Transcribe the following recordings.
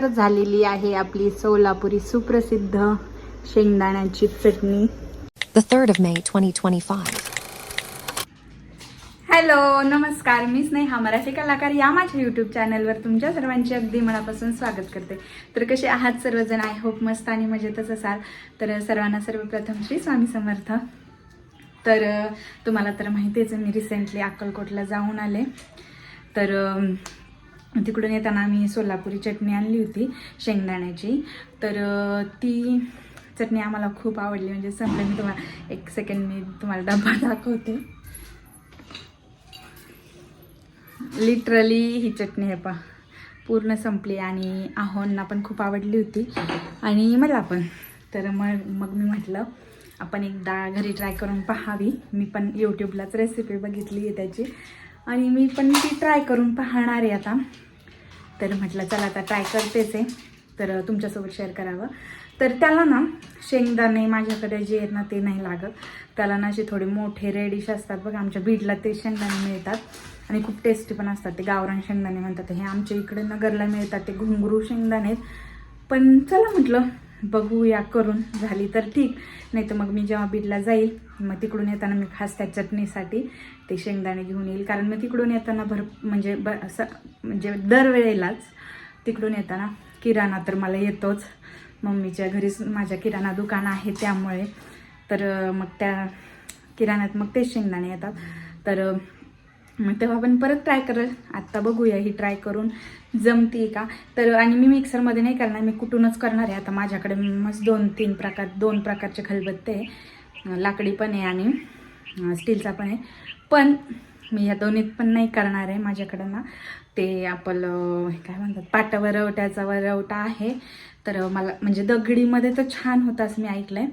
तयार झालेली आहे आपली सोलापुरी सुप्रसिद्ध शेंगदाण्याची चटणी. The 3rd of May 2025. Hello नमस्कार. मी स्नेहा मराठी कलाकार या माझ्या यूट्यूब चॅनलवर तुमच्या सर्वांचे अगदी मनापासून स्वागत करते. तर कसे आहात सर्वजण? आय होप मस्त आणि मजेतच असाल. तर सर्वांना सर्वप्रथम श्री स्वामी समर्थ. तर तुम्हाला तर माहितीच आहे मी रिसेंटली अक्कलकोटला जाऊन आले. तर तिकडून येताना आम्ही सोलापुरी चटणी आणली होती शेंगदाण्याची. तर ती चटणी आम्हाला खूप आवडली. म्हणजे संपलं. मी तुम्हाला एक सेकंड मी तुम्हाला डब्बा दाखवते. लिटरली ही चटणी आहे पा पूर्ण संपली आणि आहोंना पण खूप आवडली होती. आणि मला पण तर मग मग मी म्हटलं आपण एकदा घरी ट्राय करून पाहावी. मी पण यूट्यूबलाच रेसिपी बघितली आहे त्याची. आणि मी पण ती ट्राय करून पाहणार आहे आता. तर म्हटलं चला आता ट्राय करतेच आहे. तर तुमच्यासोबत शेअर करावं. तर त्याला ना शेंगदाणे माझ्याकडे जे आहेत ना ते नाही लागत. त्याला ना असे थोडे मोठे रेडिश असतात बघा आमच्या बीडला ते शेंगदाणे मिळतात. आणि खूप टेस्टी पण असतात. ते गावरान शेंगदाणे म्हणतात. हे आमच्या इकडे नगरला मिळतात ते घुंगरू शेंगदाणे पण चला म्हटलं बघूया करून झाली तर ठीक. नाही तर मग मी जेव्हा बीडला जाईल मग तिकडून येताना मी खास त्या चटणीसाठी ते शेंगदाणे घेऊन येईल. कारण मी तिकडून येताना भर म्हणजे ब असं म्हणजे दरवेळेलाच तिकडून येताना किराणा तर मला येतोच. मम्मीच्या घरीच माझ्या किराणा दुकान आहे त्यामुळे. तर मग त्या किराण्यात मग तेच शेंगदाणे येतात. तर मग तेव्हा आपण परत ट्राय करेल. आत्ता बघूया ही ट्राय करून जमते का? तर आणि मी मिक्सरमध्ये नाही करणार मी कुठूनच करणार आहे. आता माझ्याकडे मस्त दोन तीन प्रकार दोन प्रकारचे खलबत्ते आहे. लाकडी पण आहे आणि स्टीलचा पण आहे. पण मी या दोन्हीत पण नाही करणार आहे माझ्याकडं ना. ते आपलं काय म्हणतात पाटावर रवट्याचा वरवटा आहे. तर मला म्हणजे दगडीमध्ये तर छान होतं असं मी ऐकलं आहे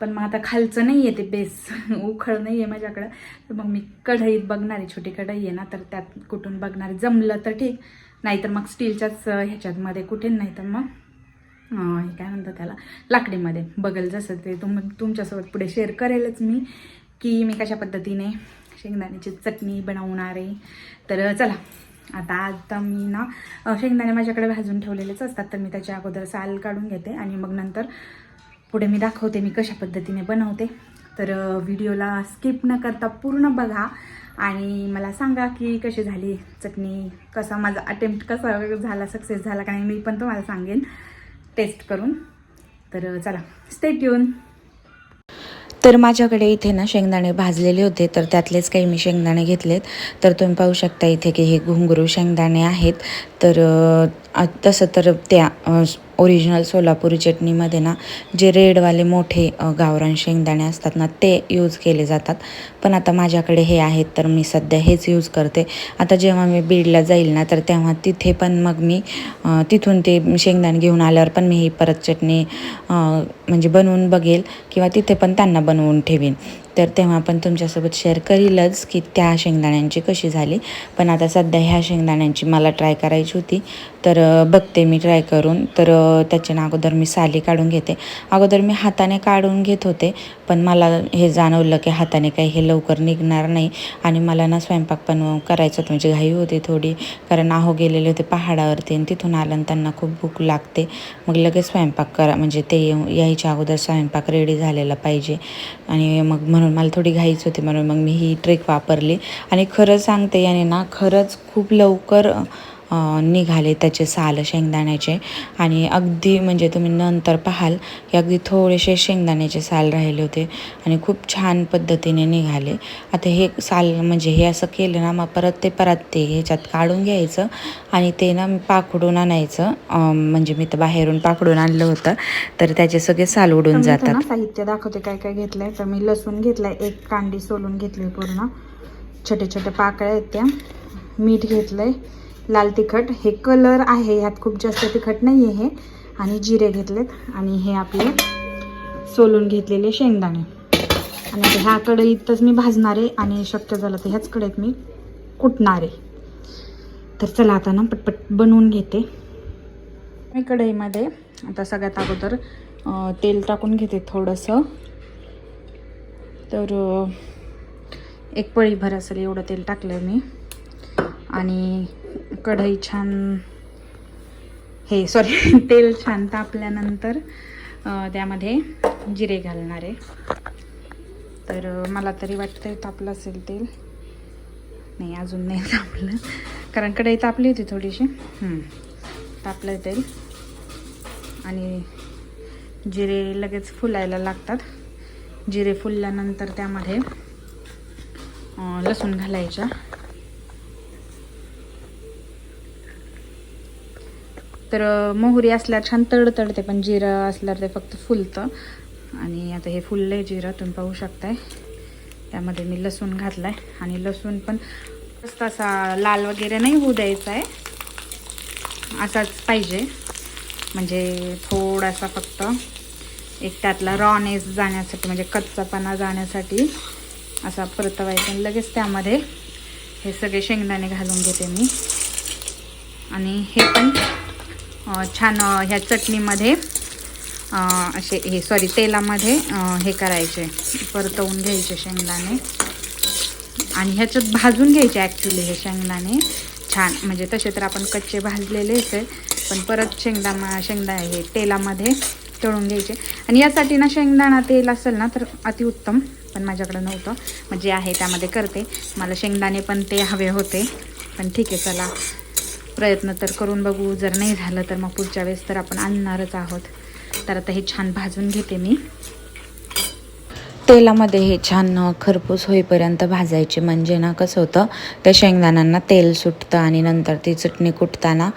पण मग आता खालचं नाही आहे ते बेस उखळ नाही आहे माझ्याकडं. तर मग मी कढईत बघणार आहे. छोटी कढई आहे ना तर त्यात कुठून बघणार जमलं तर ठीक. नाहीतर मग स्टीलच्याच ह्याच्यातमध्ये कुठे नाही तर मग हे काय म्हणतात त्याला? लाकडीमध्ये. बघेल जसं ते. तुम तुमच्यासोबत पुढे शेअर करेलच मी की मी कशा पद्धतीने शेंगदाण्याची चटणी बनवणार आहे. तर चला. आता आता मी ना शेंगदाणे माझ्याकडे भाजून ठेवलेलेच असतात. तर मी त्याच्या अगोदर साल काढून घेते आणि मग नंतर पुढे मी दाखवते मी कशा पद्धतीने बनवते. तर व्हिडिओला स्किप न करता पूर्ण बघा आणि मला सांगा की कशी झाली चटणी कसा माझा अटेम्प्ट कसा झाला सक्सेस झाला का नाही मी पण तुम्हाला सांगेन. टेस्ट करून. तर चला स्टेट येऊन तर माझ्याकडे इथे ना शेंगदाणे भाजलेले होते तर त्यातलेच काही मी शेंगदाणे घेतलेत. तर तुम्ही पाहू शकता इथे की हे घुंगरू शेंगदाणे आहेत. तर तसं तर त्या ओरिजिनल सोलापुरी चटणीमध्ये ना जे रेडवाले मोठे गावरान शेंगदाणे असतात ना ते यूज केले जातात. पण आता माझ्याकडे हे आहेत तर मी सध्या हेच यूज करते. आता जेव्हा मी बीडला जाईल ना तर तेव्हा तिथे पण मग मी तिथून ते शेंगदाणे घेऊन आल्यावर पण मी ही परत चटणी म्हणजे बनवून बघेल किंवा तिथे पण त्यांना बनवून ठेवीन. तर तेव्हा पण तुमच्यासोबत शेअर करीलच की त्या शेंगदाण्यांची कशी झाली. पण आता सध्या ह्या शेंगदाण्यांची मला ट्राय करायची होती. तर बघते मी ट्राय करून. तर अ, त्याच्या ना अगोदर मी साली काढून घेते. अगोदर मी हाताने काढून घेत होते. पण मला हे जाणवलं की हाताने काही हे लवकर निघणार नाही. आणि मला ना स्वयंपाक पण करायचं होतं. म्हणजे घाई होती थोडी. कारण आहो गेलेले होते पहाडावरती आणि तिथून आलं त्यांना खूप भूक लागते. मग लगेच स्वयंपाक करा. म्हणजे ते यायच्या अगोदर स्वयंपाक रेडी झालेला पाहिजे. आणि मग म्हणून मला थोडी घाईच होती म्हणून मग मी ही ट्रिक वापरली. आणि खरं सांगते याने ना खरंच खूप लवकर निघाले त्याचे साल शेंगदाण्याचे. आणि अगदी म्हणजे तुम्ही नंतर पाहाल की अगदी थोडेसे शेंगदाण्याचे साल राहिले होते आणि खूप छान पद्धतीने निघाले. आता हे साल म्हणजे हे असं केलं ना मग परत ते परत ते ह्याच्यात काढून घ्यायचं आणि ते ना पाकडून आणायचं. म्हणजे मी तर बाहेरून पाकडून आणलं होतं तर त्याचे सगळे साल उडून मी जातात. साहित्य दाखवते काय काय घेतलंय. तर मी लसूण घेतलाय एक कांडी सोलून घेतली पूर्ण. छोटे छोटे पाकळ्या आहेत त्या. मीठ घेतलंय. लाल तिखट. हे कलर आहे ह्यात खूप जास्त तिखट नाही आहे हे. आणि जिरे घेतलेत. आणि हे आपले सोलून घेतलेले शेंगदाणे. आणि आता ह्या कढईतच मी भाजणार आहे आणि शक्य झालं तर ह्याच कढईत मी कुटणार. आहे तर चला आता ना पटपट बनवून घेते. मी कढईमध्ये आता सगळ्यात अगोदर तेल टाकून घेते थोडंसं. तर एक एक पळीभर असेल एवढं तेल टाकलं मी. आणि कढई छान हे सॉरी तेल छान तापल्यानंतर त्यामध्ये जिरे घालणार आहे. तर मला तरी वाटतंय तापलं असेल तेल. नाही अजून नाही तापलं. कारण कढई तापली होती थोडीशी. तापलं तेल. आणि जिरे लगेच फुलायला लागतात. जिरे फुलल्यानंतर त्यामध्ये लसूण घालायच्या. तर मोहरी असल्यावर छान तडतडते पण जिरं असल्यावर ते फक्त फुलतं. आणि आता हे फुललं जिरं तुम्ही पाहू शकताय. त्यामध्ये मी लसूण घातलाय. आणि लसूण पण तसा असा लाल वगैरे नाही होऊ द्यायचा आहे. असाच पाहिजे. म्हणजे थोडासा फक्त एक त्यातला रॉनेस जाण्यासाठी म्हणजे कच्चापणा जाण्यासाठी असा परतवायचा. आणि लगेच त्यामध्ये हे सगळे शेंगदाणे घालून घेते मी. आणि हे पण छान ह्या चटणीमध्ये असे हे सॉरी तेलामध्ये हे करायचे. परतवून घ्यायचे शेंगदाणे. आणि ह्याच्यात भाजून घ्यायचे ॲक्च्युली हे शेंगदाणे. छान म्हणजे तसे तर आपण कच्चे भाजलेलेच आहे पण परत शेंगदा शेंगदा हे तेलामध्ये तळून घ्यायचे. आणि यासाठी ना शेंगदाणा तेल असेल ना तर अतिउत्तम पण माझ्याकडं नव्हतं. म्हणजे आहे त्यामध्ये करते. मला शेंगदाणे पण ते हवे होते. पण ठीक आहे चला. प्रयत्न तर करून बघू. जर नाही झालं तर मग पुढच्या वेळेस तर आपण आणणारच आहोत. तर आता हे छान भाजून घेते मी. तेलामध्ये हे छान खरपूस होईपर्यंत भाजायचे. म्हणजे ना कसं होतं त्या शेंगदाण्यांना तेल सुटतं आणि नंतर ती चटणी कुटताना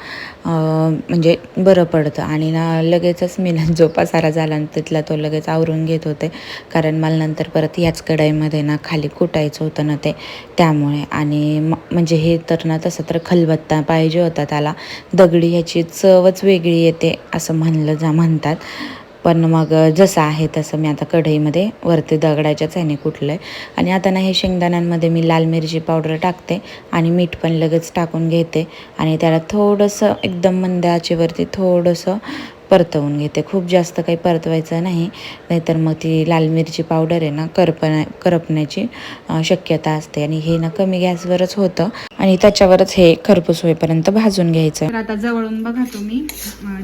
म्हणजे बरं पडतं. आणि ना लगेचच मी ना जो पसारा झाला ना तिथला तो लगेच आवरून घेत होते. कारण मला नंतर परत याच कढईमध्ये ना खाली कुटायचं होतं ना ते त्यामुळे. आणि म- म्हणजे हे तर ना तसं तर खलबत्ता पाहिजे होता त्याला. दगडी ह्याची चवच वेगळी येते असं म्हणलं जा म्हणतात. पण मग जसं आहे तसं मी आता कढईमध्ये वरती दगडाच्याच ह्याने कुठलं आहे आणि आता ना हे शेंगदाण्यांमध्ये मी लाल मिरची पावडर टाकते आणि मीठ पण लगेच टाकून घेते. आणि त्याला थोडंसं एकदम मंद आचेवरती थोडंसं परतवून घेते. खूप जास्त काही परतवायचं नाही. नाहीतर मग ती लाल मिरची पावडर आहे ना करपण्या करपण्याची शक्यता असते. आणि हे ना कमी गॅसवरच होतं. आणि त्याच्यावरच हे खरपूस होईपर्यंत भाजून घ्यायचं. तर आता जवळून बघा तुम्ही.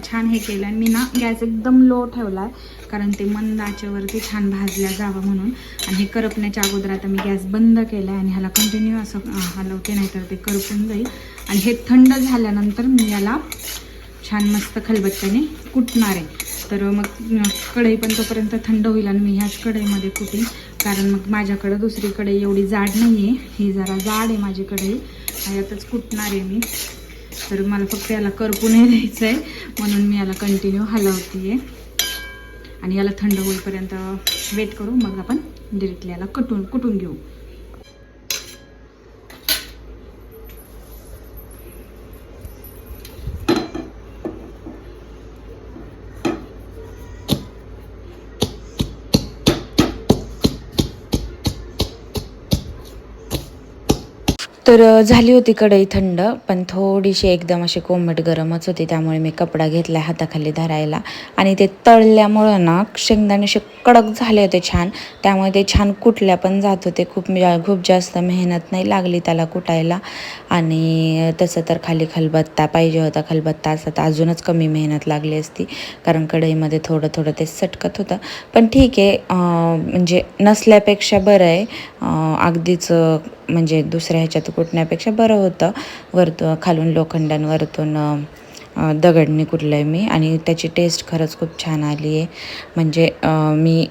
छान हे केलं. आणि मी ना गॅस एकदम लो ठेवला कारण ते मंद आचेवरती छान भाजल्या जावं म्हणून. आणि हे करपण्याच्या अगोदर आता मी गॅस बंद केला आणि ह्याला कंटिन्यू असं अं, हलवते नाहीतर ते करपून जाईल. आणि हे थंड झाल्यानंतर मी याला छान मस्त खलबत्त्याने कुटणार आहे. तर मग कढई पण तोपर्यंत थंड होईल आणि मी ह्याच कढईमध्ये कुटेन कारण मग माझ्याकडं दुसरी कढई एवढी जाड नाही आहे ही जरा जाड आहे माझी कढई. यातच कुटणार आहे मी. तर मला फक्त याला करपू नाही द्यायचं आहे म्हणून मी याला कंटिन्यू हलवते आणि याला थंड होईपर्यंत वेट करू. मग आपण डिरेक्टली याला कटून कुटून घेऊ. तर झाली होती कढई थंड पण थोडीशी एकदम अशी कोमट गरमच होती त्यामुळे मी कपडा घेतला हाताखाली धरायला. आणि ते तळल्यामुळं ना शेंगदाणे असे कडक झाले होते छान. त्यामुळे ते छान कुटल्या पण जात होते. खूप खूप जास्त मेहनत नाही लागली त्याला कुटायला. आणि तसं तर खाली खलबत्ता पाहिजे होता. खलबत्ता असं तर अजूनच कमी मेहनत लागली असती. कारण कढईमध्ये थोडं थोडं ते सटकत होतं. पण ठीक आहे म्हणजे नसल्यापेक्षा बरं आहे. अगदीच म्हणजे दुसऱ्या ह्याच्यात कुटण्यापेक्षा बरं होतं. वरतून खालून लोखंडांवरतून अं, अं, दगडने आहे मी. आणि त्याची टेस्ट खरंच खूप छान आली आहे म्हणजे मी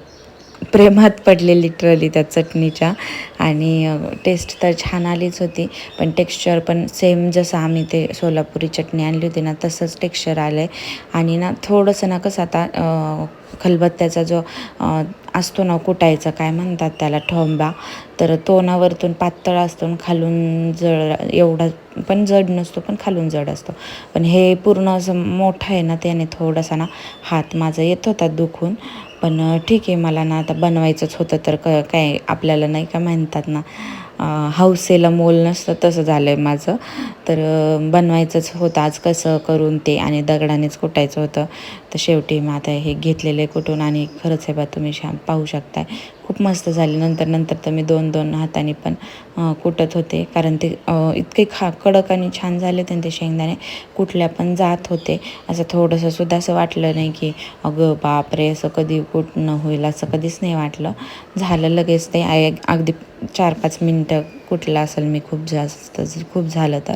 प्रेमात पडले लिटरली त्या चटणीच्या. आणि टेस्ट तर छान आलीच होती. पण टेक्स्चर पण सेम जसं आम्ही ते सोलापुरी चटणी आणली होती ना तसंच टेक्स्चर आलं आहे आणि ना थोडंसं ना कसं आता खलबत्त्याचा जो असतो ना कुटायचा काय म्हणतात त्याला ठोंबा तर तो ना वरतून पातळ असतो आणि खालून जड एवढा पण जड नसतो पण खालून जड असतो. पण हे पूर्ण असं मोठं आहे ना त्याने थोडासा ना हात माझा येत होता दुखून. पण ठीक आहे मला ना आता बनवायचंच होतं तर क काय आपल्याला नाही का म्हणतात ना हौसेला मोल नसतं तसं झालं आहे माझं. तर बनवायचंच होतं. आज कसं करून ते आणि दगडानेच कुटायचं होतं. तर शेवटी मग आता हे घेतलेले कुठून आणि खरंच आहे बा तुम्ही शा पाहू शकताय. खूप मस्त झाले. नंतर नंतर तर मी दोन दोन हाताने पण कुटत होते. कारण ते इतके खा कडक आणि छान झाले ते ते शेंगदाणे. कुठल्या पण जात होते. असं थोडंसं सुद्धा असं वाटलं नाही की अगं बापरे असं कधी कुठणं होईल असं कधीच नाही वाटलं. झालं लगेच ते. अगदी चार पाच मिनटं कुठलं असेल मी खूप जास्त खूप झालं तर.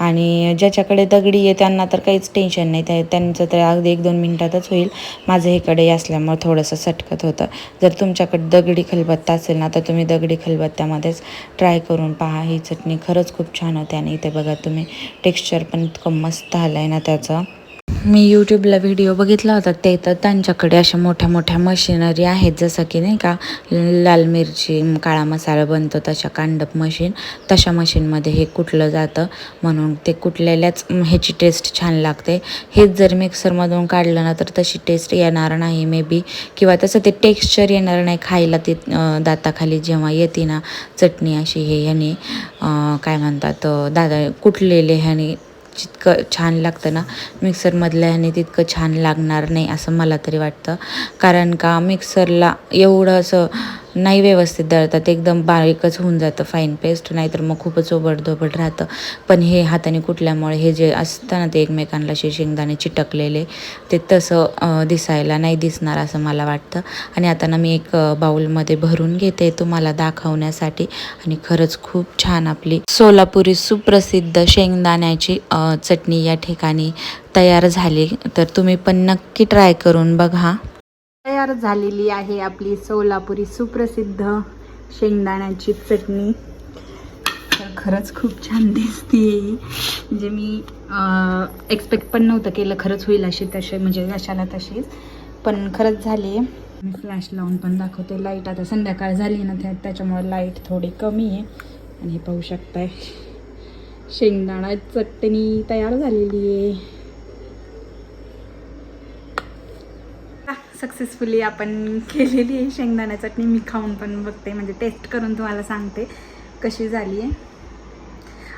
आणि ज्याच्याकडे दगडी आहे त्यांना तर काहीच टेन्शन नाही. त्या त्यांचं तर अगदी एक दोन मिनटातच होईल. माझं इकडे असल्यामुळं थोडंसं सटकत होतं. जर तुमच्याकडे दगडी खलबत्ता असेल ना तर तुम्ही दगडी खलबत्त्यामध्येच ट्राय करून पहा. ही चटणी खरंच खूप छान होते आणि इथे बघा तुम्ही टेक्स्चर पण इतकं मस्त आलं आहे ना त्याचं. मी यूट्यूबला व्हिडिओ बघितला होता. ते तर त्यांच्याकडे अशा मोठ्या मोठ्या मशिनरी आहेत. जसं की नाही का लाल मिरची काळा मसाला बनतो तशा कांडप मशीन तशा मशीनमध्ये हे कुटलं जातं म्हणून ते कुटलेल्याच ह्याची टेस्ट छान लागते. हेच जर मिक्सरमधून काढलं ना तर तशी टेस्ट येणार नाही मे बी किंवा तसं ते टेक्स्चर येणार नाही खायला ते दाताखाली जेव्हा येते ना चटणी अशी हे ह्याने काय म्हणतात दादा कुटलेले ह्याने जितकं छान लागतं ना मिक्सरमधल्या ह्याने तितकं छान लागणार नाही असं मला तरी वाटतं. कारण का मिक्सरला एवढं असं नाही व्यवस्थित दळतात एकदम बारीकच होऊन जातं फाईन पेस्ट नाहीतर मग खूपच ओबडधोबड राहतं. पण हे हाताने कुटल्यामुळे हे जे असतं ना ते एकमेकांना असे शेंगदाणे चिटकलेले ते तसं दिसायला नाही दिसणार असं मला वाटतं. आणि आता ना मी एक बाऊलमध्ये बाउलमध्ये भरून घेते तुम्हाला दाखवण्यासाठी. आणि खरंच खूप छान आपली सोलापुरी सुप्रसिद्ध शेंगदाण्याची चटणी या ठिकाणी तयार झाली. तर तुम्ही पण नक्की ट्राय करून बघा. तयार झालेली आहे आपली सोलापुरी सुप्रसिद्ध शेंगदाण्याची चटणी. तर खरंच खूप छान दिसते. म्हणजे मी एक्सपेक्ट पण नव्हतं केलं खरंच होईल अशी तसे म्हणजे अशाला तशीच. पण खरंच झाली. मी फ्लॅश लावून पण दाखवते. लाइट आता संध्याकाळ झाली ना त्या त्याच्यामुळे लाइट थोडी कमी आहे. आणि हे पाहू शकताय. शेंगदाणा चटणी तयार झालेली आहे. सक्सेसफुली आपण केलेली आहे. शेंगदाणा चटणी मी खाऊन पण बघते. म्हणजे टेस्ट करून तुम्हाला सांगते कशी झाली आहे.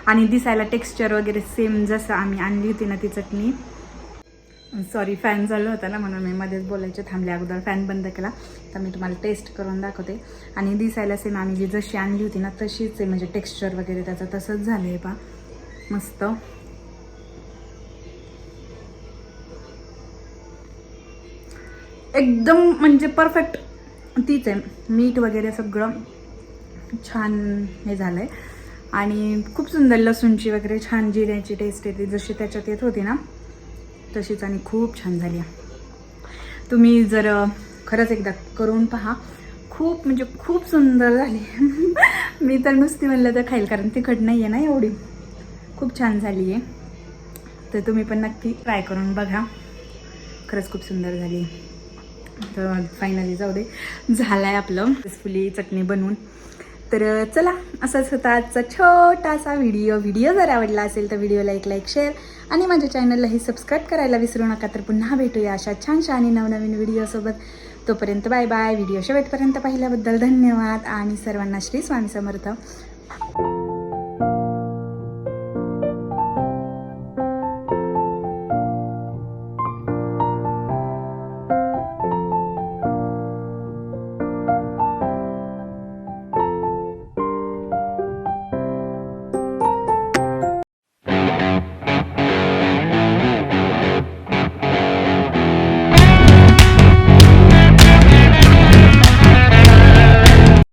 आणि दिसायला टेक्स्चर वगैरे सेम जसं आम्ही आणली होती ना ती चटणी. सॉरी फॅन चालू होता ना म्हणून मी मध्येच बोलायचे थांबले अगोदर फॅन बंद केला. तर मी तुम्हाला टेस्ट करून दाखवते. आणि दिसायला सेम आम्ही जी जशी आणली होती ना तशीच आहे. म्हणजे टेक्स्चर वगैरे त्याचं तसंच झालं आहे पा मस्त. एकदम म्हणजे परफेक्ट तीच आहे. मीठ वगैरे सगळं छान हे झालं आहे आणि खूप सुंदर लसूणची वगैरे छान जिऱ्याची टेस्ट येते. जशी त्याच्यात येत होती ना तशीच आणि खूप छान झाली आहे. तुम्ही जर खरंच एकदा करून पहा. खूप म्हणजे खूप सुंदर झाली मी तर नुसती म्हणलं तर खाईल कारण तिखट नाही आहे ना एवढी. खूप छान झाली आहे. तर तुम्ही पण नक्की ट्राय करून बघा. खरंच खूप सुंदर झाली आहे. तर फायनली जाऊ दे. झालं आहे आपलं. सक्सेसफुली चटणी बनवून. तर चला. असाच होता आजचा छोटासा व्हिडिओ व्हिडिओ जर आवडला असेल तर व्हिडिओला एक लाईक शेअर आणि माझ्या चॅनललाही सबस्क्राईब करायला विसरू नका. तर पुन्हा भेटूया अशा छानशा आणि नवनवीन व्हिडिओसोबत तोपर्यंत बाय बाय व्हिडिओ शेवटपर्यंत पाहिल्याबद्दल धन्यवाद. आणि सर्वांना श्री स्वामी समर्थ.